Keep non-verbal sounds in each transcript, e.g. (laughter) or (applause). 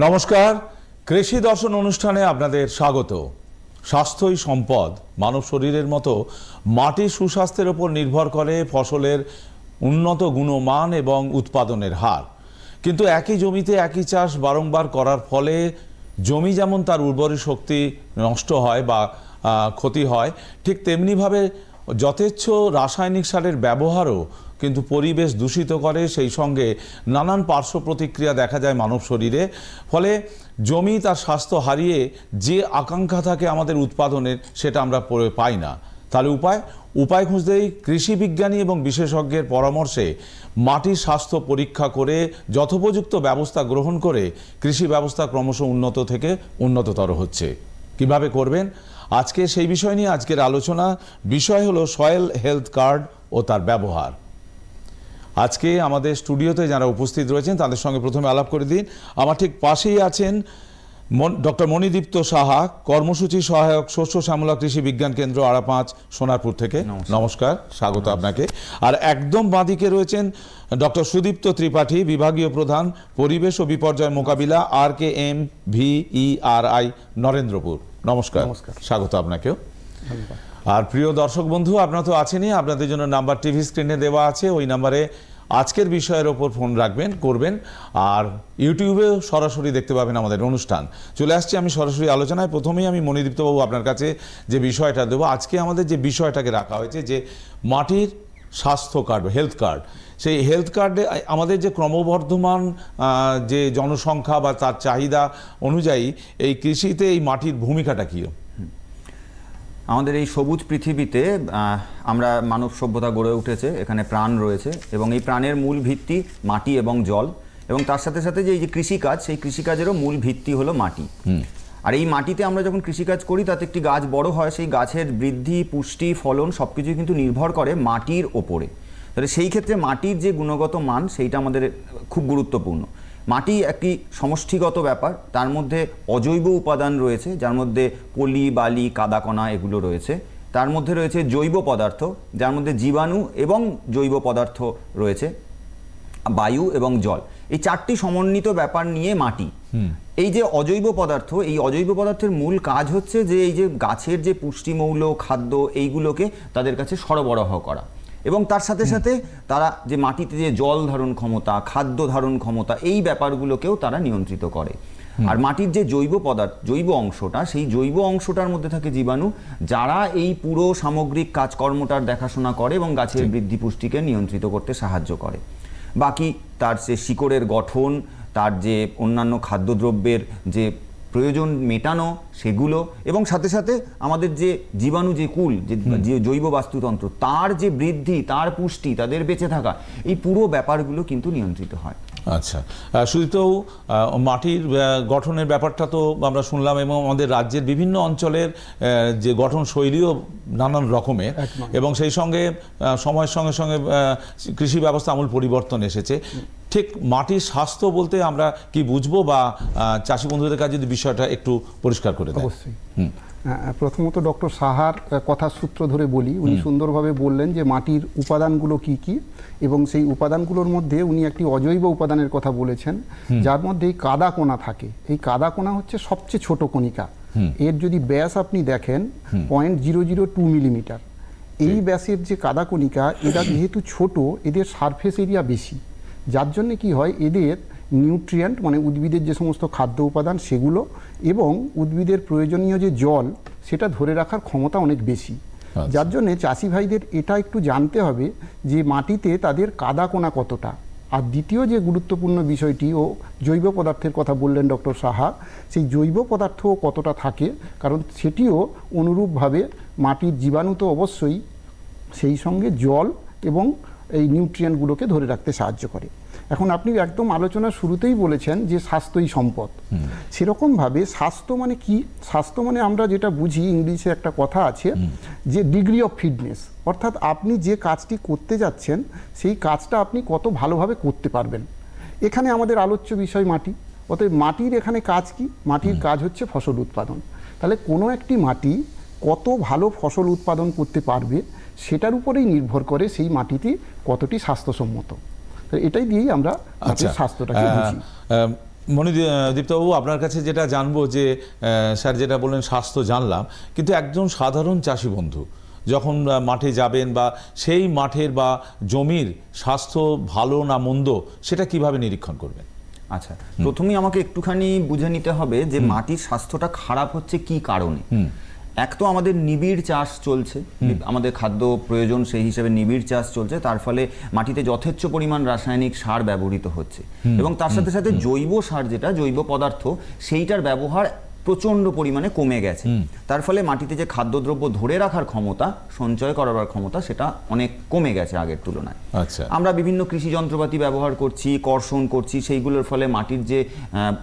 নমস্কার। কৃষি দর্শন অনুষ্ঠানে আপনাদের স্বাগত। স্বাস্থ্যই সম্পদ, মানব শরীরের মতো মাটির সুস্বাস্থ্যের ওপর নির্ভর করে ফসলের উন্নত গুণমান এবং উৎপাদনের হার। কিন্তু একই জমিতে একই চাষ বারংবার করার ফলে জমি যেমন তার উর্বরী শক্তি নষ্ট হয় বা ক্ষতি হয়, ঠিক তেমনিভাবে যথেচ্ছ রাসায়নিক সারের ব্যবহারও কিন্তু পরিবেশ দূষিত করে, সেই সঙ্গে নানান পার্শ্ব প্রতিক্রিয়া দেখা যায় মানব শরীরে। ফলে জমি তার স্বাস্থ্য হারিয়ে যে আকাঙ্ক্ষা থাকে আমাদের উৎপাদনের, সেটা আমরা পাই না। তাহলে উপায়? উপায় খুঁজতেই কৃষি বিজ্ঞানী এবং বিশেষজ্ঞের পরামর্শে মাটির স্বাস্থ্য পরীক্ষা করে, যথোপযুক্ত ব্যবস্থা গ্রহণ করে কৃষি ব্যবস্থা ক্রমশ উন্নত থেকে উন্নততর হচ্ছে। কীভাবে করবেন? আজকে সেই বিষয় নিয়ে আজকের আলোচনা। বিষয় হলো সয়েল হেলথ কার্ড ও তার ব্যবহার। আজকে আমাদের স্টুডিওতে যারা উপস্থিত রয়েছেন তাদের সঙ্গে প্রথমে আলাপ করে দিন। আমার ঠিক পাশেই আছেন ডক্টর মণিদীপ্ত সাহা কর্মসূচি সহায়ক শস্য শ্যামলা কৃষি বিজ্ঞান কেন্দ্র আড়াপাঁচ সোনারপুর থেকে। নমস্কার। স্বাগত আপনাকে। আর একদম বাঁদিকে রয়েছেন ডক্টর সুদীপ্ত ত্রিপাঠী বিভাগীয় প্রধান পরিবেশ ও বিপর্যয় মোকাবিলা R K M V E R I Narendrapur. নমস্কার। নমস্কার। স্বাগত আপনাকেও। আর প্রিয় দর্শক বন্ধু, আপনারা তো আছেনই, আপনাদের জন্য নাম্বার টিভি স্ক্রিনে দেওয়া আছে, ওই নাম্বারে আজকের বিষয়ের ওপর ফোন রাখবেন, করবেন, আর ইউটিউবেও সরাসরি দেখতে পাবেন আমাদের অনুষ্ঠান। চলে আসছি আমি সরাসরি আলোচনায়, প্রথমেই আমি মণিদীপ্তবাবু আপনার কাছে যে বিষয়টা দেবো, আজকে আমাদের যে বিষয়টাকে রাখা হয়েছে যে মাটির স্বাস্থ্য কার্ড, হেলথ কার্ড, সেই হেলথ কার্ডে আমাদের যে ক্রমবর্ধমান যে জনসংখ্যা বা তার চাহিদা অনুযায়ী এই কৃষিতে এই মাটির ভূমিকাটা কী? আমাদের এই সবুজ পৃথিবীতে আমরা মানব সভ্যতা গড়ে উঠেছে এখানে প্রাণ রয়েছে এবং এই প্রাণের মূল ভিত্তি মাটি এবং জল এবং তার সাথে সাথে যে এই যে কৃষিকাজ সেই কৃষিকাজেরও মূল ভিত্তি হলো মাটি। আর এই মাটিতে আমরা যখন কৃষিকাজ করি তাতে একটি গাছ বড় হয় সেই গাছের বৃদ্ধি পুষ্টি ফলন সব কিছুই কিন্তু নির্ভর করে মাটির ওপরে। তাহলে সেই ক্ষেত্রে মাটির যে গুণগত মান সেইটা আমাদের খুব গুরুত্বপূর্ণ। মাটি একটি সমষ্টিগত ব্যাপার তার মধ্যে অজৈব উপাদান রয়েছে যার মধ্যে পলি বালি কাদাকণা এগুলো রয়েছে। তার মধ্যে রয়েছে জৈব পদার্থ যার মধ্যে জীবাণু এবং জৈব পদার্থ রয়েছে বায়ু এবং জল। এই চারটি সমন্বিত ব্যাপার নিয়ে মাটি। এই যে অজৈব পদার্থ এই অজৈব পদার্থের মূল কাজ হচ্ছে যে এই যে গাছের যে পুষ্টিমৌল খাদ্য এইগুলোকে তাদের কাছে সরবরাহ করা। এবং তার সাথে সাথে তারা যে মাটিতে যে জল ধারণ ক্ষমতা খাদ্য ধারণ ক্ষমতা এই ব্যাপারগুলোকেও তারা নিয়ন্ত্রিত করে। আর মাটির যে জৈব পদার্থ জৈব অংশটা সেই জৈব অংশটার মধ্যে থাকে জীবাণু যারা এই পুরো সামগ্রিক কাজকর্মটার দেখাশোনা করে এবং গাছের বৃদ্ধি পুষ্টিকে নিয়ন্ত্রিত করতে সাহায্য করে। বাকি তার সে শিকড়ের গঠন তার যে অন্যান্য খাদ্যদ্রব্যের যে প্রয়োজন মেটানো সেগুলো এবং সাথে সাথে আমাদের যে জীবাণু যে কুল যে জৈব বাস্তুতন্ত্র তার যে বৃদ্ধি তার পুষ্টি তাদের বেঁচে থাকা এই পুরো ব্যাপারগুলো কিন্তু নিয়ন্ত্রিত হয়। আচ্ছা। সুদীপ্ত মাটির গঠনের ব্যাপারটা তো আমরা শুনলাম এবং আমাদের রাজ্যের বিভিন্ন অঞ্চলের যে গঠন শৈলীও নানান রকমের এবং সেই সঙ্গে সময়ের সঙ্গে সঙ্গে কৃষি ব্যবস্থা আমূল পরিবর্তন এসেছে। ঠিক মাটির স্বাস্থ্য বলতে আমরা কি বুঝব বা চাষি বন্ধুদের কাছে যদি বিষয়টা একটু পরিষ্কার করে দেয়? অবশ্যই। প্রথমত ডক্টর সাহার কথার সূত্র ধরে বলি উনি সুন্দরভাবে বললেন যে মাটির উপাদানগুলো কি কি এবং সেই উপাদানগুলোর মধ্যে উনি একটি অজৈব উপাদানের কথা বলেছেন যার মধ্যে এই কাদা কোনা থাকে। এই কাদা কোনা হচ্ছে সবচেয়ে ছোট কণিকা। এর যদি ব্যাস আপনি দেখেন point zero zero two millimetre এই ব্যাসের যে কাদা কণিকা এরা যেহেতু ছোট এদের সারফেস এরিয়া বেশি। যার জন্য কি হয় এদের নিউট্রিয়েন্ট মানে উদ্ভিদের যে সমস্ত খাদ্য উপাদান সেগুলো এবং উদ্ভিদের প্রয়োজনীয় যে জল সেটা ধরে রাখার ক্ষমতা অনেক বেশি। আচ্ছা। যার জন্য চাষি ভাইদের এটা একটু জানতে হবে যে মাটিতে তাদের কাদা কোনা কতটা। আর দ্বিতীয় যে গুরুত্বপূর্ণ বিষয়টি ও জৈব পদার্থের কথা বললেন ডক্টর সাহা সেই জৈব পদার্থ কতটা থাকে? কারণ সেটিও অনুরূপভাবে মাটির জীবাণু তো অবশ্যই সেই সঙ্গে জল এবং এই নিউট্রিয়েন্টগুলোকে ধরে রাখতে সাহায্য করে। এখন আপনি একদম আলোচনার শুরুতেই বলেছেন যে স্বাস্থ্যই সম্পদ। সেরকমভাবে স্বাস্থ্য মানে কি? স্বাস্থ্য মানে আমরা যেটা বুঝি ইংলিশে একটা কথা আছে যে ডিগ্রি অফ ফিটনেস অর্থাৎ আপনি যে কাজটি করতে যাচ্ছেন সেই কাজটা আপনি কত ভালোভাবে করতে পারবেন। এখানে আমাদের আলোচ্য বিষয় মাটি। অতএব মাটির এখানে কাজ কি? মাটির কাজ হচ্ছে ফসল উৎপাদন। তাহলে কোনো একটি মাটি কত ভালো ফসল উৎপাদন করতে পারবে? সেটার উপরেই নির্ভর করে সেই মাটিটি কতটি স্বাস্থ্যসম্মত। তো এটাই দিয়েই আমরা আচ্ছা স্বাস্থ্যটাকে বুঝি। মণিদীপ্তবাবু আপনার কাছে যেটা জানব যে স্যার যেটা বললেন স্বাস্থ্য জানলাম কিন্তু একজন সাধারণ চাষি বন্ধু যখন মাঠে যাবেন বা সেই মাঠের বা জমির স্বাস্থ্য ভালো না মন্দ সেটা কীভাবে নিরীক্ষণ করবেন? আচ্ছা প্রথমেই আমাকে একটুখানি বুঝে নিতে হবে যে মাটির স্বাস্থ্যটা খারাপ হচ্ছে কি কারণে? এক তো আমাদের নিবিড় চাষ চলছে আমাদের খাদ্য প্রয়োজন সেই হিসেবে নিবিড় চাষ চলছে তার ফলে মাটিতে যথেচ্ছ পরিমাণ রাসায়নিক সার ব্যবহৃত হচ্ছে। এবং তার সাথে সাথে জৈব সার যেটা জৈব পদার্থ সেইটার ব্যবহার প্রচণ্ড পরিমাণে কমে গেছে। তার ফলে মাটিতে যে খাদ্যদ্রব্য ধরে রাখার ক্ষমতা সঞ্চয় করার ক্ষমতা সেটা অনেক কমে গেছে আগের তুলনায়। আচ্ছা। আমরা বিভিন্ন কৃষি যন্ত্রপাতি ব্যবহার করছি কর্ষণ করছি সেইগুলোর ফলে মাটির যে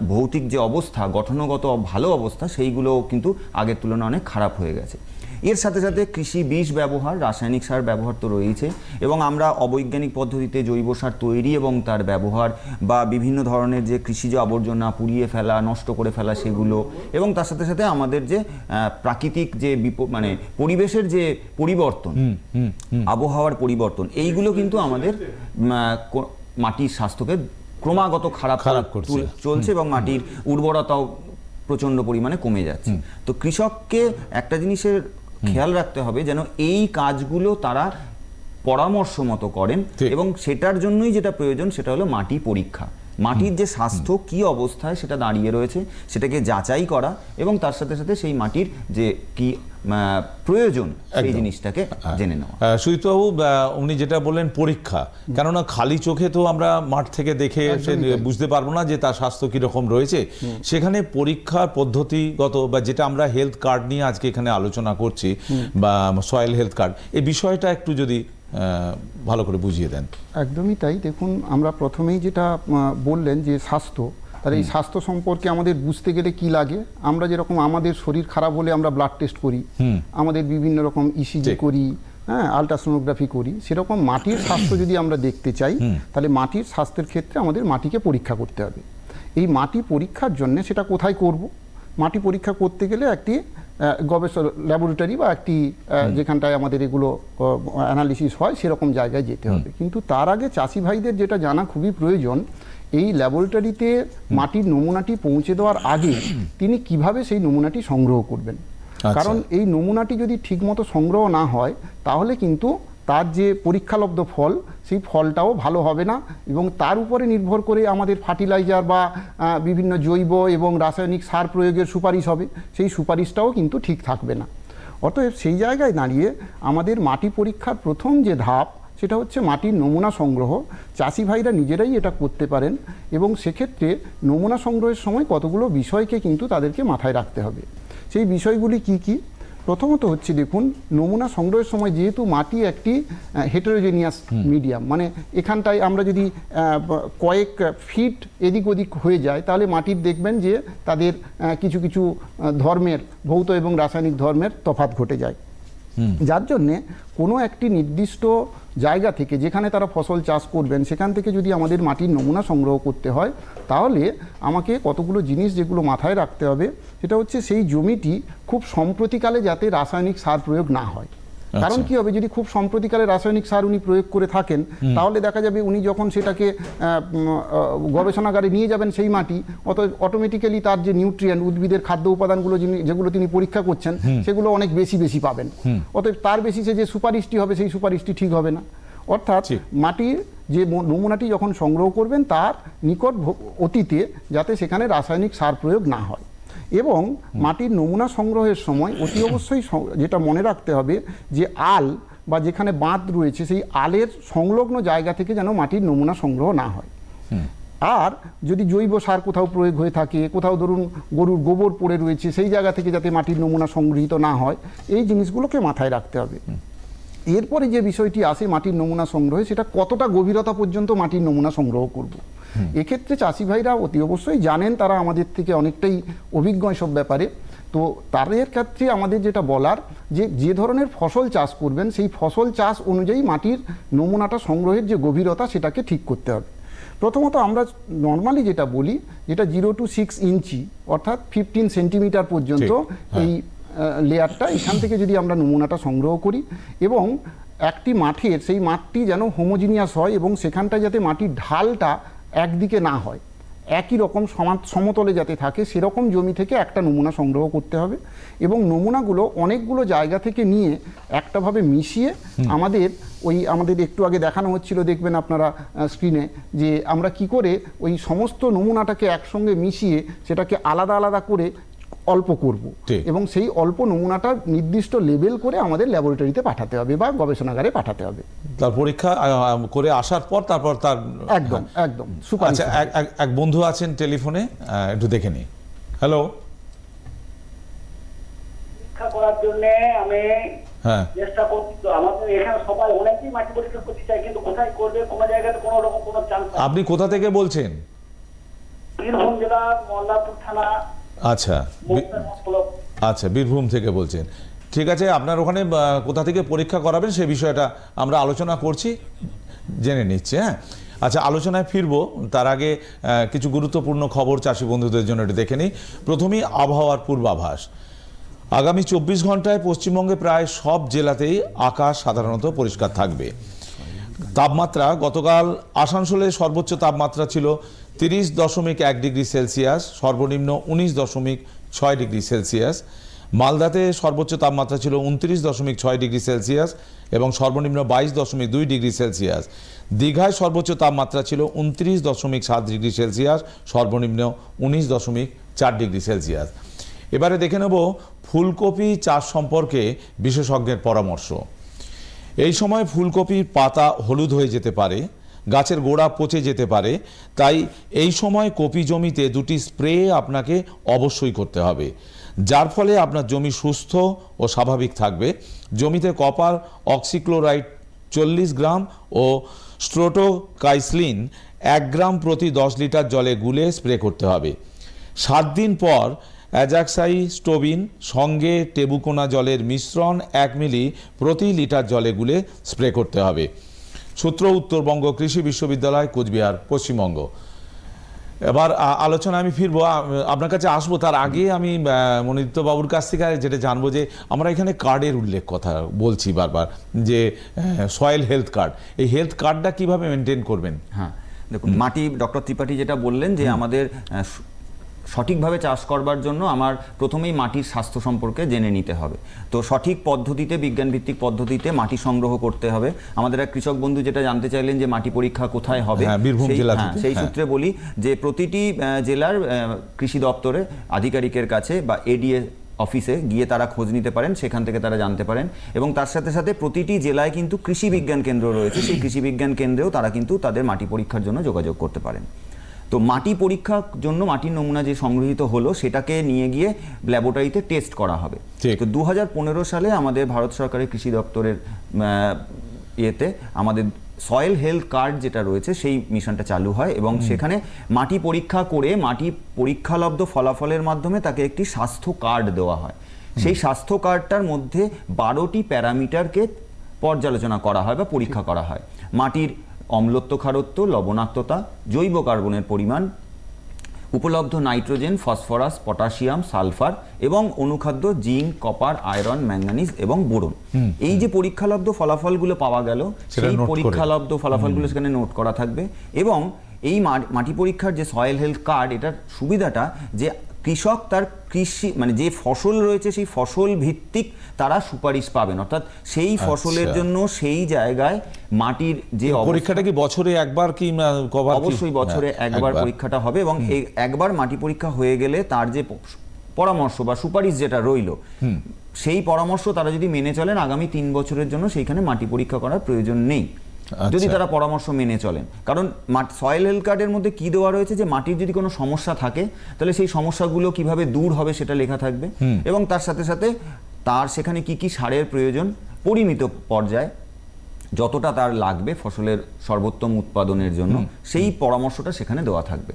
ভৌতিক যে অবস্থা গঠনগত ভালো অবস্থা সেইগুলো কিন্তু আগের তুলনায় অনেক খারাপ হয়ে গেছে। এর সাথে সাথে কৃষি বীজ ব্যবহার রাসায়নিক সার ব্যবহার তো রয়েছে এবং আমরা অবৈজ্ঞানিক পদ্ধতিতে জৈব সার তৈরি এবং তার ব্যবহার বা বিভিন্ন ধরনের যে কৃষিজ আবর্জনা পুড়িয়ে ফেলা নষ্ট করে ফেলা সেগুলো এবং তার সাথে সাথে আমাদের যে প্রাকৃতিক যে বিপ- মানে পরিবেশের যে পরিবর্তন আবহাওয়ার পরিবর্তন এইগুলো কিন্তু আমাদের মাটির স্বাস্থ্যকে ক্রমাগত খারাপ খারাপ। চলছে এবং মাটির উর্বরতাও প্রচণ্ড পরিমাণে কমে যাচ্ছে। তো কৃষককে একটা জিনিসের খেয়াল রাখতে হবে যেন এই কাজগুলো তারা পরামর্শ মতো করেন এবং সেটার জন্যই যেটা প্রয়োজন সেটা হলো মাটি পরীক্ষা। মাটির যে স্বাস্থ্য কি অবস্থায় সেটা দাঁড়িয়ে রয়েছে সেটাকে যাচাই করা এবং তার সাথে সাথে সেই মাটির যে কি প্রয়োজন সেই একদম। জিনিসটাকে জেনে নেওয়া। আহ, সুজিতবাবু উনি যেটা বললেন পরীক্ষা কেননা খালি চোখে তো আমরা মাঠ থেকে দেখে বুঝতে পারব না যে তার স্বাস্থ্য কীরকম রয়েছে। সেখানে পরীক্ষার পদ্ধতিগত বা যেটা আমরা হেলথ কার্ড নিয়ে আজকে এখানে আলোচনা করছি বা সয়েল হেলথ কার্ড এই বিষয়টা একটু যদি ভালো করে বুঝিয়ে দেন। একদমই তাই। দেখুন আমরা প্রথমেই যেটা বললেন যে স্বাস্থ্য তার এই স্বাস্থ্য সম্পর্কে আমাদের বুঝতে গেলে কি লাগে? আমরা যেরকম আমাদের শরীর খারাপ হলে আমরা ব্লাড টেস্ট করি আমাদের বিভিন্ন রকম ইসিজি করি হ্যাঁ আলট্রাসোনোগ্রাফি করি সেরকম মাটির স্বাস্থ্য যদি আমরা দেখতে চাই তাহলে মাটির স্বাস্থ্যের ক্ষেত্রে আমাদের মাটিকে পরীক্ষা করতে হবে। এই মাটি পরীক্ষার জন্য সেটা কোথায় করব? মাটি পরীক্ষা করতে গেলে একটি গবেষণা ল্যাবরেটরি বা একটি যেখানটায় আমাদের এগুলো অ্যানালিসিস হয় সেরকম জায়গায় যেতে হবে। কিন্তু তার আগে চাষি ভাইদের যেটা জানা খুবই প্রয়োজন এই ল্যাবরেটরিতে মাটির নমুনাটি পৌঁছে দেওয়ার আগে তিনি কীভাবে সেই নমুনাটি সংগ্রহ করবেন? আচ্ছা। কারণ এই নমুনাটি যদি ঠিকমতো সংগ্রহ না হয় তাহলে কিন্তু তার যে পরীক্ষালব্ধ ফল সেই ফলটাও ভালো হবে না এবং তার উপরে নির্ভর করে আমাদের ফার্টিলাইজার বা বিভিন্ন জৈব এবং রাসায়নিক সার প্রয়োগের সুপারিশ হবে। সেই সুপারিশটাও কিন্তু ঠিক থাকবে না। অতএব সেই জায়গায় দাঁড়িয়ে আমাদের মাটি পরীক্ষার প্রথম যে ধাপ সেটা হচ্ছে মাটির নমুনা সংগ্রহ। চাষি ভাইরা নিজেরাই এটা করতে পারেন এবং সেক্ষেত্রে নমুনা সংগ্রহের সময় কতগুলো বিষয়কে কিন্তু তাদেরকে মাথায় রাখতে হবে। সেই বিষয়গুলি কি কি? প্রথমত হচ্ছে দেখুন নমুনা সংগ্রহের সময় যেহেতু মাটি একটি হেটারোজেনিয়াস মিডিয়াম মানে এখানটায় আমরা যদি কয়েক ফিট এদিক ওদিক হয়ে যায় তাহলে মাটির দেখবেন যে তাদের কিছু কিছু ধর্মের ভৌত এবং রাসায়নিক ধর্মের তফাত ঘটে যায়। যার জন্যে কোনো একটি নির্দিষ্ট জায়গা থেকে যেখানে তারা ফসল চাষ করবেন, সেখান থেকে যদি আমাদের মাটির নমুনা সংগ্রহ করতে হয়, তাহলে আমাকে কতগুলো জিনিস যেগুলো মাথায় রাখতে হবে, সেটা হচ্ছে সেই জমিটি খুব সম্প্রতিকালে যাতে রাসায়নিক সার প্রয়োগ না হয়। কারণ আচ্ছা। কি হবে যদি খুব সম্প্রতিকালে রাসায়নিক সার উনি প্রয়োগ করে থাকেন তাহলে দেখা যাবে উনি যখন সেটাকে গবেষণাগারে নিয়ে যাবেন সেই মাটি অত অটোমেটিক্যালি তার যে নিউট্রিয়েন্ট উদ্ভিদের খাদ্য উপাদানগুলো যিনি- যেগুলো তিনি পরীক্ষা করছেন সেগুলো অনেক বেশি বেশি পাবেন। অতএব তার বেশিসে যে সুপারিশটি হবে সেই সুপারিশটি ঠিক হবে না। অর্থাৎ। মাটির যে নমুনাটি যখন সংগ্রহ করবেন তার নিকট অতীতে যাতে সেখানে রাসায়নিক সার প্রয়োগ না হয়। এবং মাটির নমুনা সংগ্রহের সময় অতি অবশ্যই যেটা মনে রাখতে হবে যে আল বা যেখানে বাঁধ রয়েছে সেই আলের সংলগ্ন জায়গা থেকে যেন মাটির নমুনা সংগ্রহ না হয়। আর যদি জৈব সার কোথাও প্রয়োগ হয়ে থাকে কোথাও ধরুন গরুর গোবর পড়ে রয়েছে সেই জায়গা থেকে যাতে মাটির নমুনা সংগৃহীত না হয় এই জিনিসগুলোকে মাথায় রাখতে হবে। এরপরে যে বিষয়টি আসে মাটির নমুনা সংগ্রহে সেটা কতটা গভীরতা পর্যন্ত মাটির নমুনা সংগ্রহ করব। এক্ষেত্রে চাষি ভাইরা অতি অবশ্যই জানেন তারা আমাদের থেকে অনেকটাই অভিজ্ঞ সব ব্যাপারে তো তাদের ক্ষেত্রে আমাদের যেটা বলার যে যে ধরনের ফসল চাষ করবেন সেই ফসল চাষ অনুযায়ী মাটির নমুনাটা সংগ্রহের যে গভীরতা সেটাকে ঠিক করতে হবে প্রথমত আমরা নর্মালি যেটা বলি যেটা জিরো টু সিক্স ইঞ্চি অর্থাৎ ফিফটিন সেন্টিমিটার পর্যন্ত হ্যাঁ। এই লেয়ারটা এখান থেকে যদি আমরা নমুনাটা সংগ্রহ করি এবং একটি মাঠের সেই মাঠটি যেন হোমোজিনিয়াস হয় এবং সেখানটা যাতে মাটির ঢালটা একদিকে না হয় একই রকম সমতলে যাতে থাকে সেরকম জমি থেকে একটা নমুনা সংগ্রহ করতে হবে এবং নমুনাগুলো অনেকগুলো জায়গা থেকে নিয়ে একটাভাবে মিশিয়ে আমাদের ওই আমাদের একটু আগে দেখানো হচ্ছিল দেখবেন আপনারা স্ক্রিনে যে আমরা কি করে ওই সমস্ত নমুনাটাকে একসঙ্গে মিশিয়ে সেটাকে আলাদা আলাদা করে অল্প করব। ঠিক। এবং সেই অল্প নমুনাটা নির্দিষ্ট লেভেল করে আমাদের ল্যাবরেটরিতে পাঠাতে হবে বা গবেষণাগারে পাঠাতে হবে। তার পরীক্ষা করে আসার পর তারপর তার একদম একদম সুপারিশ আচ্ছা এক- বন্ধু আছেন টেলিফোনে একটু দেখে নি হ্যালো। পরীক্ষা করার জন্য আমি হ্যাঁ। চেষ্টা করছি আমাদের এখানে সবাই অনেকেই মাটি পরীক্ষা করতে চায় কিন্তু কোথায় করবে কোনো জায়গাতে কোনো রকম কোনো চান্স আপনি কোথা থেকে বলছেন? বীরভূম জেলার মল্লারপুর থানা আচ্ছা আচ্ছা বীরভূম থেকে বলছেন। ঠিক আছে, আপনার ওখানে কোথা থেকে পরীক্ষা করাবেন সে বিষয়টা আমরা আলোচনা করছি, জেনে নিচ্ছি হ্যাঁ? আচ্ছা আলোচনায় ফিরবো, তার আগে কিছু গুরুত্বপূর্ণ খবর চাষি বন্ধুদের জন্য একটু দেখে নিই। প্রথমেই আবহাওয়ার পূর্বাভাস। আগামী চব্বিশ ঘন্টায় পশ্চিমবঙ্গে প্রায় সব জেলাতেই আকাশ সাধারণত পরিষ্কার থাকবে। তাপমাত্রা, গতকাল আসানসোলে সর্বোচ্চ তাপমাত্রা ছিল তিরিশ দশমিক এক ডিগ্রি সেলসিয়াস, সর্বনিম্ন উনিশ দশমিক ছয় ডিগ্রি সেলসিয়াস। মালদাতে সর্বোচ্চ তাপমাত্রা ছিল উনত্রিশ দশমিক ছয় ডিগ্রি সেলসিয়াস এবং সর্বনিম্ন বাইশ দশমিক দুই ডিগ্রি সেলসিয়াস। দীঘায় সর্বোচ্চ তাপমাত্রা ছিল উনত্রিশ দশমিক সাত ডিগ্রি সেলসিয়াস, সর্বনিম্ন উনিশ দশমিক চার ডিগ্রি সেলসিয়াস। এবারে দেখে নেব ফুলকপি চাষ সম্পর্কে বিশেষজ্ঞের পরামর্শ। এই সময় ফুলকপির পাতা হলুদ হয়ে যেতে পারে। গাছের গোড়া পচে যেতে পারে। তাই এই সময় কপি জমিতে দুটি স্প্রে আপনাকে অবশ্যই করতে হবে। যার ফলে আপনার জমি সুস্থ ও স্বাভাবিক থাকবে। জমিতে কপার, অক্সিক্লোরাইড চল্লিশ গ্রাম ও স্ট্রোটোকাইসলিন এক গ্রাম প্রতি দশ লিটার জলে গুলে স্প্রে করতে হবে। সাত দিন পর অ্যাজাক্সাই স্টোবিন সঙ্গে টেবুকোনা জলের মিশ্রণ এক মিলি প্রতি লিটার জলে গুলে স্প্রে করতে হবে। সূত্র উত্তরবঙ্গ কৃষি বিশ্ববিদ্যালয় কোচবিহার পশ্চিমবঙ্গ। এবার আ, আলোচনায় আমি ফিরবো। আপনার কাছে আসব। তার আগে আমি আ, বাবুর কাছ থেকে যেটা জানব যে আমরা এখানে কার্ডের উল্লেখ কথা বলছি বারবার যে সয়েল হেলথ কার্ড। এই হেলথ কার্ডটা কীভাবে মেনটেন করবেন? হ্যাঁ দেখুন মাটি ডক্টর ত্রিপাঠী যেটা বললেন যে আমাদের সঠিকভাবে চাষ করবার জন্য আমার প্রথমেই মাটির স্বাস্থ্য সম্পর্কে জেনে নিতে হবে। তো সঠিক পদ্ধতিতে বিজ্ঞানভিত্তিক পদ্ধতিতে মাটি সংগ্রহ করতে হবে। আমাদের এক কৃষক বন্ধু যেটা জানতে চাইলেন যে মাটি পরীক্ষা কোথায় হবে হ্যাঁ, বীরভূম সেই- হ্যাঁ, সেই হ্যাঁ। সূত্রে বলি যে প্রতিটি জেলার কৃষি দপ্তরে আধিকারিকের কাছে বা এডিএ অফিসে গিয়ে তারা খোঁজ নিতে পারেন সেখান থেকে তারা জানতে পারেন এবং তার সাথে সাথে প্রতিটি জেলায় কিন্তু কৃষি বিজ্ঞান কেন্দ্র রয়েছে। সেই কৃষি বিজ্ঞান কেন্দ্রেও তারা কিন্তু তাদের মাটি পরীক্ষার জন্য যোগাযোগ করতে পারেন। তো মাটি পরীক্ষার জন্য মাটির নমুনা যে সংগৃহীত হলো সেটাকে নিয়ে গিয়ে ল্যাবরেটরিতে টেস্ট করা হবে। তো দু হাজার পনেরো সালে আমাদের ভারত সরকারের কৃষি দপ্তরের ইয়েতে আমাদের সয়েল হেলথ কার্ড যেটা রয়েছে সেই মিশনটা চালু হয় এবং সেখানে মাটি পরীক্ষা করে মাটি পরীক্ষালব্ধ ফলাফলের মাধ্যমে তাকে একটি স্বাস্থ্য কার্ড দেওয়া হয়। সেই স্বাস্থ্য কার্ডটার মধ্যে বারোটি প্যারামিটারকে পর্যালোচনা করা হয় বা পরীক্ষা করা হয়। মাটির অম্লত্ব খারত্ব লবণাক্ততা জৈব কার্বনের পরিমাণ উপলব্ধ নাইট্রোজেন ফসফরাস পটাশিয়াম সালফার এবং অনুখাদ্য জিঙ্ক কপার আয়রন ম্যাঙ্গানিজ এবং বোরন। এই যে পরীক্ষালব্ধ ফলাফলগুলো পাওয়া গেল সেই পরীক্ষালব্ধ ফলাফলগুলো সেখানে নোট করা থাকবে। এবং এই মাটি পরীক্ষার যে সয়েল হেলথ কার্ড এটার সুবিধাটা যে কৃষক তার কৃষি মানে যে ফসল রয়েছে সেই ফসল ভিত্তিক তারা সুপারিশ পাবেন। অর্থাৎ সেই ফসলের আচ্ছা। জন্য সেই জায়গায় মাটির যে পরীক্ষাটা কি বছরে একবার কি অবশ্যই বছরে একবার পরীক্ষাটা হবে এবং এই একবার মাটি পরীক্ষা হয়ে গেলে তার যে পরামর্শ বা সুপারিশ যেটা রইল সেই পরামর্শ তারা যদি মেনে চলেন আগামী তিন বছরের জন্য সেইখানে মাটি পরীক্ষা করার প্রয়োজন নেই। যদি আচ্ছা। তারা পরামর্শ মেনে চলেন। কারণ সয়েল হেলথ কার্ডের মধ্যে কি দেওয়া রয়েছে যে মাটির যদি কোনো সমস্যা থাকে তাহলে সেই সমস্যাগুলো কীভাবে দূর হবে সেটা লেখা থাকবে। এবং তার সাথে সাথে তার সেখানে কি কি সারের প্রয়োজন পরিমিত পর্যায়ে যতটা তার লাগবে ফসলের সর্বোত্তম উৎপাদনের জন্য সেই পরামর্শটা সেখানে দেওয়া থাকবে।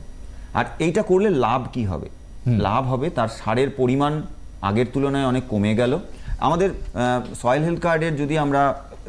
আর এইটা করলে লাভ কি হবে? লাভ হবে তার সারের পরিমাণ আগের তুলনায় অনেক কমে গেল। আমাদের সয়েল হেলথ কার্ডের যদি আমরা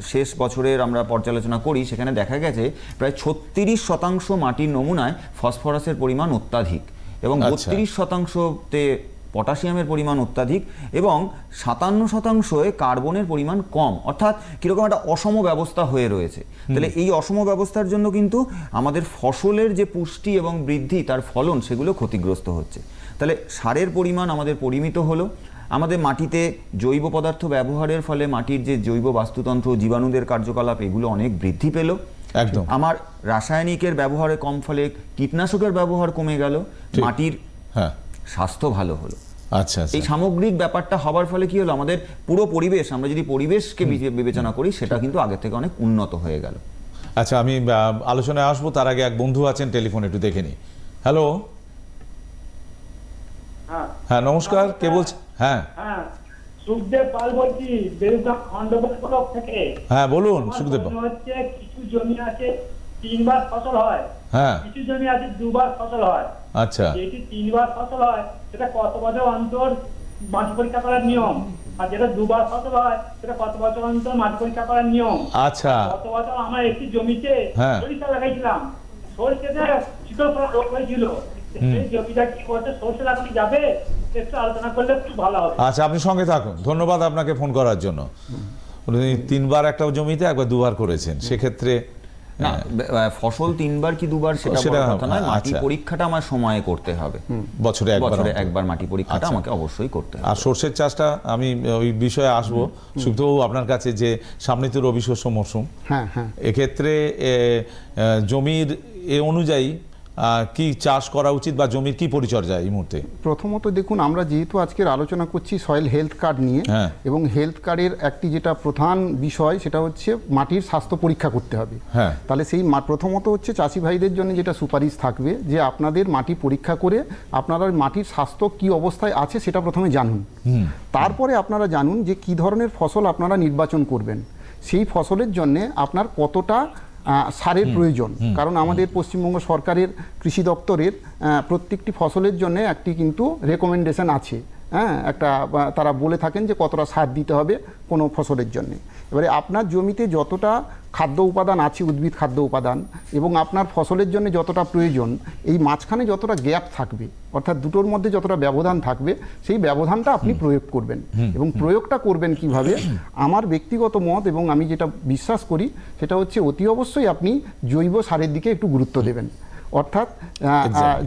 শেষ বছরের আমরা পর্যালোচনা করি সেখানে দেখা গেছে প্রায় ছত্রিশ শতাংশ মাটির নমুনায় ফসফরাসের পরিমাণ অত্যাধিক এবং আচ্ছা। বত্রিশ শতাংশতে পটাশিয়ামের পরিমাণ অত্যাধিক এবং সাতান্ন শতাংশে কার্বনের পরিমাণ কম। অর্থাৎ কীরকম একটা অসম ব্যবস্থা হয়ে রয়েছে। তাহলে এই অসম ব্যবস্থার জন্য কিন্তু আমাদের ফসলের যে পুষ্টি এবং বৃদ্ধি তার ফলন সেগুলো ক্ষতিগ্রস্ত হচ্ছে। তাহলে সারের পরিমাণ আমাদের পরিমিত হলো আমাদের মাটিতে জৈব পদার্থ ব্যবহারের ফলে মাটির যে জৈব বাস্তুতন্ত্র জীবাণুদের কার্যকলাপ এগুলো অনেক বৃদ্ধি পেল। একদম। আমার রাসায়নিকের ব্যবহারে কম ফলে কীটনাশকের ব্যবহার কমে গেল। মাটির হ্যাঁ। স্বাস্থ্য ভালো হলো। আচ্ছা আচ্ছা। এই সামগ্রিক ব্যাপারটা হওয়ার ফলে কি হলো? আমাদের পুরো পরিবেশ আমরা যদি পরিবেশকে বিবে- বিবেচনা করি সেটা কিন্তু আগে থেকে অনেক উন্নত হয়ে গেল। আচ্ছা আমি আলোচনায় আসব তার আগে এক বন্ধু আছেন টেলিফোন একটু দেখে নিই হ্যালো? হ্যাঁ। হ্যাঁ নমস্কার কে বলছেন? হ্যাঁ। হ্যাঁ সুখদেব পাল বলছি বেলুকা খন্ডপথ ব্লক থেকে। হ্যাঁ বলুন সুখদেব হচ্ছে কিছু জমি আছে তিনবার ফসল হয়? হ্যাঁ। কিছু জমি আছে দুবার ফসল হয়। আচ্ছা। যেটি তিনবার ফসল হয় সেটা কত বছর অন্তর মাটি পরীক্ষা করার নিয়ম? আর যেটা দুবার ফসল হয় সেটা কত বছর অন্তর মাটি পরীক্ষা করার নিয়ম? আচ্ছা। গত বছর আমার একটি জমিতে হ্যাঁ। সরিষা লাগাইছিলাম। সরিষাতে শীতল রোগ হয়েছিল। সেই জমিটা কি করতে সরষে লাগানো যাবে? একটু আলোচনা করলে একটু ভালো হবে। আচ্ছা আপনি সঙ্গে থাকুন। ধন্যবাদ আপনাকে ফোন করার জন্য। উনি তিনবার একটা জমিতে একবার দুবার করেছেন। সেক্ষেত্রে ফসল তিনবার কি দুবার সেটা বড় কথা নয়। মাটি আচ্ছা। পরীক্ষাটা আমার সময়ে করতে হবে। বছরে একবার বছরে একবার মাটি পরীক্ষাটা আচ্ছা। আমাকে অবশ্যই করতে হবে। আর সর্ষের চাষটা আমি ওই বিষয়ে আসব। সুখদেববাবু আপনার কাছে যে সামনে তো রবি শস্য মরশুম হ্যাঁ হ্যাঁ। এক্ষেত্রে জমির এ অনুযায়ী কি চাষ করা উচিত বা জমির কি পরিচর্যা এই মুহূর্তে? প্রথমত দেখুন আমরা যেহেতু আজকের আলোচনা করছি সয়েল হেলথ কার্ড নিয়ে হ্যাঁ। এবং হেলথ কার্ডের একটি যেটা প্রধান বিষয় সেটা হচ্ছে মাটির স্বাস্থ্য পরীক্ষা করতে হবে। হ্যাঁ। তাহলে সেই মা- প্রথমত হচ্ছে চাষি ভাইদের জন্য যেটা সুপারিশ থাকবে যে আপনাদের মাটি পরীক্ষা করে আপনারা মাটির স্বাস্থ্য কি অবস্থায় আছে সেটা প্রথমে জানুন। তারপরে আপনারা জানুন যে কি ধরনের ফসল আপনারা নির্বাচন করবেন। সেই ফসলের জন্য আপনার কতটা সারের প্রয়োজন। কারণ আমাদের পশ্চিমবঙ্গ সরকারের কৃষি দপ্তরের প্রত্যেকটি ফসলের জন্য একটি কিন্তু রেকমেন্ডেশন আছে। হ্যাঁ একটা তারা বলে থাকেন যে কতটা সার দিতে হবে কোনো ফসলের জন্য। এবারে আপনার জমিতে যতটা খাদ্য উপাদান আছে উদ্ভিদ খাদ্য উপাদান এবং আপনার ফসলের জন্য যতটা প্রয়োজন এই মাঝখানে যতটা গ্যাপ থাকবে অর্থাৎ দুটোর মধ্যে যতটা ব্যবধান থাকবে সেই ব্যবধানটা আপনি প্রয়োগ করবেন। এবং প্রয়োগটা করবেন কীভাবে? (coughs) আমার ব্যক্তিগত মত এবং আমি যেটা বিশ্বাস করি সেটা হচ্ছে অতি অবশ্যই আপনি জৈব সারের দিকে একটু গুরুত্ব দেবেন। অর্থাৎ.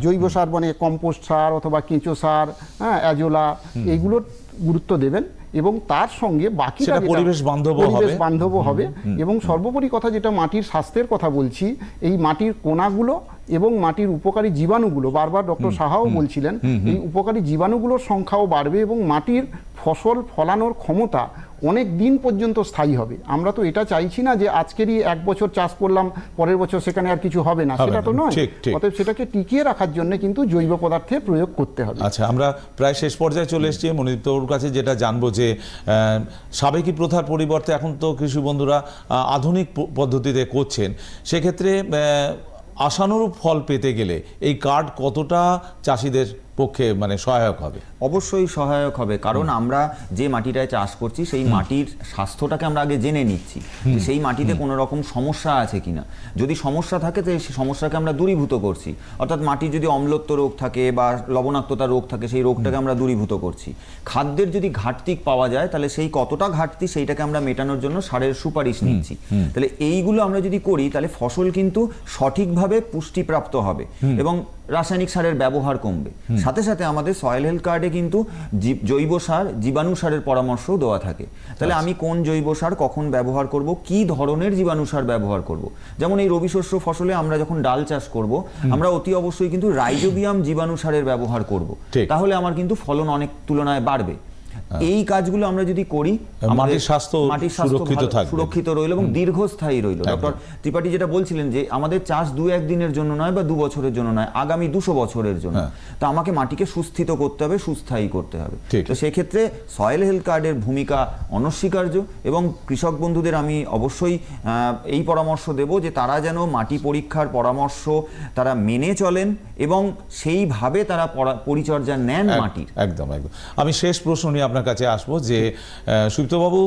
জৈব সার মানে কম্পোস্ট সার অথবা কেঁচো সার হ্যাঁ অ্যাজোলা এইগুলোর গুরুত্ব দেবেন এবং তার সঙ্গে বাকি পরিবেশ বান্ধবও পরিবেশ বান্ধব হবে এবং সর্বোপরি কথা যেটা মাটির স্বাস্থ্যের কথা বলছি এই মাটির কোনাগুলো এবং মাটির উপকারী জীবাণুগুলো বারবার ডক্টর সাহাও বলছিলেন এই উপকারী জীবাণুগুলোর সংখ্যাও বাড়বে এবং মাটির ফসল ফলানোর ক্ষমতা অনেক দিন পর্যন্ত স্থায়ী হবে। আমরা তো এটা চাইছি না যে আজকেরই এক বছর চাষ করলাম পরের বছর সেখানে আর কিছু হবে না। সেটা তো না। নয়। অতএব সেটাকে টিকিয়ে রাখার জন্য কিন্তু জৈব পদার্থের প্রয়োগ করতে হবে। আচ্ছা আমরা প্রায় শেষ পর্যায়ে চলে এসেছি। মনিতর কাছে যেটা জানব যে সাবেকি প্রথার পরিবর্তে এখন তো কৃষি বন্ধুরা আধুনিক পদ্ধতিতে করছেন। সেক্ষেত্রে আশানুরূপ ফল পেতে গেলে এই কার্ড কতটা চাষিদের পক্ষে মানে সহায়ক হবে? অবশ্যই সহায়ক হবে। কারণ আমরা যে মাটিটায় চাষ করছি সেই মাটির স্বাস্থ্যটাকে আমরা আগে জেনে নিচ্ছি সেই মাটিতে কোনো রকম সমস্যা আছে কিনা। যদি সমস্যা থাকে তো সেই সমস্যাকে আমরা দূরীভূত করছি। অর্থাৎ মাটির যদি অম্লত্ব রোগ থাকে বা লবণাক্ততা রোগ থাকে সেই রোগটাকে আমরা দূরীভূত করছি। খাদ্যের যদি ঘাটতি পাওয়া যায় তাহলে সেই কতটা ঘাটতি সেইটাকে আমরা মেটানোর জন্য সারের সুপারিশ নিচ্ছি। তাহলে এইগুলো আমরা যদি করি তাহলে ফসল কিন্তু সঠিকভাবে পুষ্টিপ্রাপ্ত হবে এবং রাসায়নিক সারের ব্যবহার কমবে। সাথে সাথে আমাদের সয়েল হেলথ কার্ডে কিন্তু জৈব সার জীবাণু সারের পরামর্শও দেওয়া থাকে। তাহলে আমি কোন জৈব সার কখন ব্যবহার করব? কি ধরনের জীবাণু সার ব্যবহার করব? যেমন এই রবি শস্য ফসলে আমরা যখন ডাল চাষ করব আমরা অতি অবশ্যই কিন্তু রাইজোবিয়াম জীবাণু সারের ব্যবহার করব। তাহলে আমার কিন্তু ফলন অনেক তুলনায় বাড়বে। এই কাজগুলো আমরা যদি করি আমাদের মাটির স্বাস্থ্য মাটির সুরক্ষিত থাকবে। সুরক্ষিত রইল এবং দীর্ঘস্থায়ী রইল। ডক্টর ত্রিপাঠী যেটা বলছিলেন যে আমাদের চাষ দু একদিনের জন্য নয় বা দু বছরের জন্য নয় আগামী দুশো বছরের জন্য। হ্যাঁ। তো আমাকে মাটিকে সুস্থিত করতে হবে সুস্থায়ী করতে হবে। তো সেক্ষেত্রে সয়েল হেলথ কার্ডের ভূমিকা অনস্বীকার্য এবং কৃষক বন্ধুদের আমি অবশ্যই আহ, এই পরামর্শ দেব যে তারা যেন মাটি পরীক্ষার পরামর্শ তারা মেনে চলেন এবং সেইভাবে তারা পরিচর্যা নেন মাটির। একদম একদম। আমি শেষ প্রশ্ন নিয়ে আপনার কাছে আসব যে সুপ্তবাবু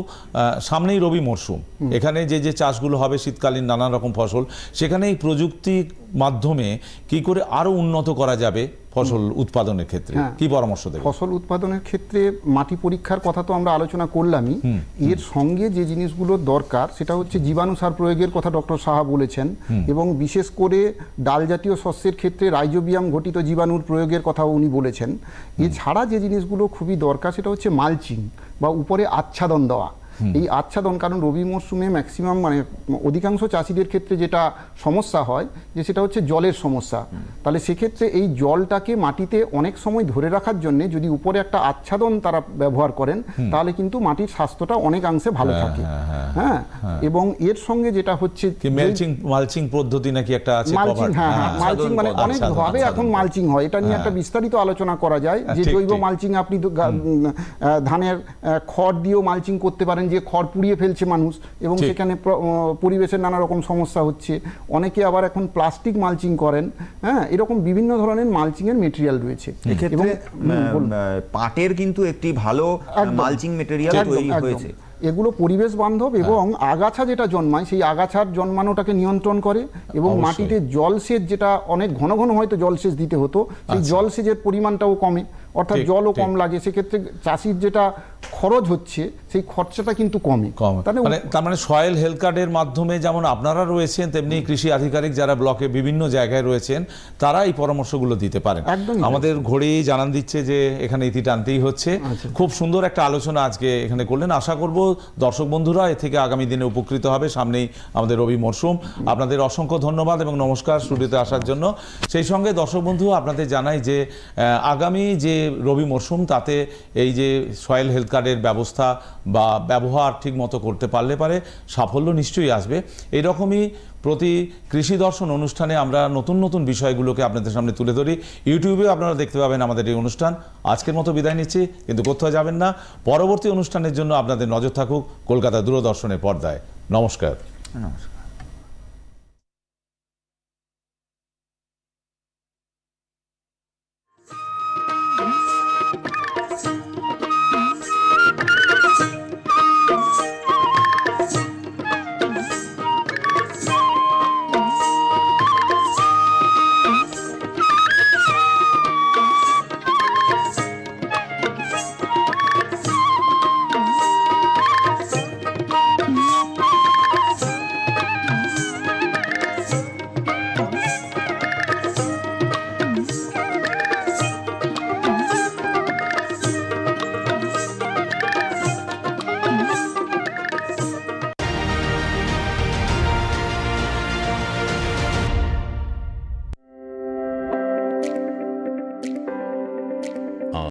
সামনেই রবি মরশুম। এখানে যে যে চাষগুলো হবে শীতকালীন নানান রকম ফসল সেখানে এই প্রযুক্তির মাধ্যমে কি করে আরও উন্নত করা যাবে? ফসল উৎপাদনের ক্ষেত্রে? হ্যাঁ। কি পরামর্শ দেবেন? ফসল উৎপাদনের ক্ষেত্রে মাটি পরীক্ষার কথা তো আমরা আলোচনা করলামই। এর সঙ্গে যে জিনিসগুলোর দরকার সেটা হচ্ছে জীবাণু সার প্রয়োগের কথা ডক্টর সাহা বলেছেন এবং বিশেষ করে ডাল জাতীয় শস্যের ক্ষেত্রে রাইজোবিয়াম ঘটিত জীবাণুর প্রয়োগের কথাও উনি বলেছেন। এছাড়া যে জিনিসগুলো খুবই দরকার সেটা হচ্ছে মালচিং বা উপরে আচ্ছাদন দেওয়া। এই আচ্ছাদন কারণ রবি মরশুমে ম্যাক্সিমাম মানে অধিকাংশ চাষিদের ক্ষেত্রে যেটা সমস্যা হয় যে সেটা হচ্ছে জলের সমস্যা। তাহলে সেক্ষেত্রে এই জলটাকে মাটিতে অনেক সময় ধরে রাখার জন্য যদি উপরে একটা আচ্ছাদন তারা ব্যবহার করেন তাহলে কিন্তু মাটির স্বাস্থ্যটা অনেকাংশে ভালো থাকে। হ্যাঁ এবং এর সঙ্গে যেটা হচ্ছে মেলচিং মালচিং পদ্ধতি নাকি একটা আছে মালচিং হ্যাঁ হ্যাঁ হ্যাঁ, মালচিং মানে অনেক ভাবে এখন মালচিং হয় এটা নিয়ে একটা বিস্তারিত আলোচনা করা যায় যে জৈব মালচিং আপনি ধানের খড় দিয়েও মালচিং করতে পারেন যে খড় পুড়িয়ে ফেলছে মানুষ এবং সেখানে পরিবেশের নানা রকম সমস্যা হচ্ছে। অনেকে আবার এখন প্লাস্টিক মালচিং করেন হ্যাঁ? এরকম বিভিন্ন ধরনের মালচিং এর মেটেরিয়াল রয়েছে। আহ, পাটের কিন্তু একটি ভালো মালচিং মেটেরিয়াল তৈরি। হয়েছে। এগুলো পরিবেশ বান্ধব এবং আগাছা যেটা জন্মায় সেই আগাছার জন্মানোটাকে নিয়ন্ত্রণ করে এবং মাটিতে জলসেচ যেটা অনেক ঘন ঘন হয়তো জলসেচ দিতে হতো সেই আচ্ছা। জলসেচের পরিমাণটাও কমে। অর্থাৎ জলও কম লাগে সেক্ষেত্রে চাষির যেটা খরচ হচ্ছে সেই খরচাটা কিন্তু কমে। কম মানে তার মানে সয়েল হেলথ কার্ডের মাধ্যমে যেমন আপনারা রয়েছেন তেমনি কৃষি আধিকারিক যারা ব্লকে বিভিন্ন জায়গায় রয়েছেন তারা এই পরামর্শগুলো দিতে পারেন। আমাদের ঘড়ি জানান দিচ্ছে যে এখানে ইতি টানতেই হচ্ছে। খুব সুন্দর একটা আলোচনা আজকে এখানে করলেন। আশা করব দর্শক বন্ধুরা এ থেকে আগামী দিনে উপকৃত হবে। সামনেই আমাদের রবি মরশুম। আপনাদের অসংখ্য ধন্যবাদ এবং নমস্কার স্টুডিওতে আসার জন্য। সেই সঙ্গে দর্শক বন্ধু আপনাদের জানাই যে আগামী যে রবি মরশুম, তাতে এই যে সয়েল হেলথ কার্ডের ব্যবস্থা বা ব্যবহার ঠিক মতো করতে পারলে পারে, সাফল্য নিশ্চয়ই আসবে। এইরকমই প্রতি কৃষি দর্শন অনুষ্ঠানে আমরা নতুন নতুন বিষয়গুলোকে আপনাদের সামনে তুলে ধরি। ইউটিউবে আপনারা দেখতে পাবেন আমাদের এই অনুষ্ঠান। আজকের মতো বিদায় নিচ্ছি, কিন্তু কোথাও যাবেন না। পরবর্তী অনুষ্ঠানের জন্য আপনাদের নজর থাকুক কলকাতা দূরদর্শনের পর্দায়। নমস্কার। নমস্কার।